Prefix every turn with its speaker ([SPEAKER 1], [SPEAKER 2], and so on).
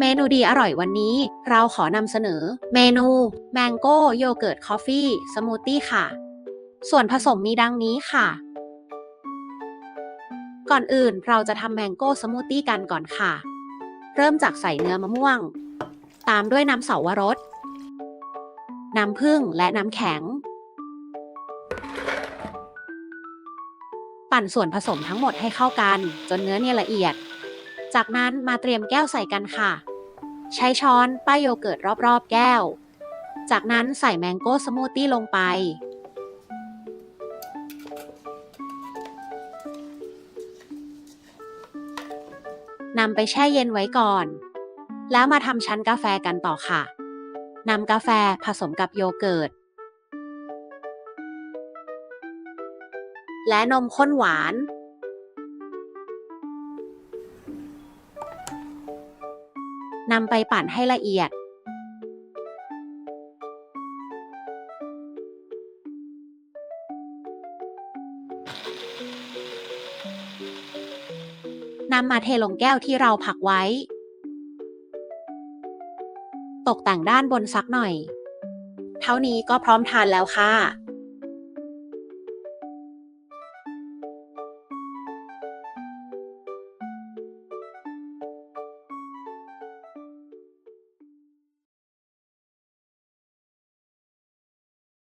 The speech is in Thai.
[SPEAKER 1] เมนูดีอร่อยวันนี้ เราขอนำเสนอ เมนูแมงโก้โยเกิร์ตคอฟฟี่สมูทตี้ค่ะ ส่วนผสมมีดังนี้ค่ะ ก่อนอื่นเราจะทำแมงโก้สมูทตี้กันก่อนค่ะ เริ่มจากใส่เนื้อมะม่วง ตามด้วยน้ำเสาวรส น้ำผึ้งและน้ำแข็ง ปั่นส่วนผสมทั้งหมดให้เข้ากัน จนเนื้อเนี่ยละเอียด จากนั้นมาเตรียมแก้วใส่กันค่ะ ใช้ช้อนป้ายโยเกิร์ตรอบๆ แก้ว จากนั้นใส่แมงโก้สมูทตี้ลงไป นำไปแช่เย็นไว้ก่อน แล้วมาทำชั้นกาแฟกันต่อค่ะ นำกาแฟผสมกับโยเกิร์ตและนมข้นหวาน นำไปปั่นให้ละเอียด นำมาเทลงแก้วที่เราผักไว้ ตกแต่งด้านบนสักหน่อย เท่านี้ก็พร้อมทานแล้วค่ะ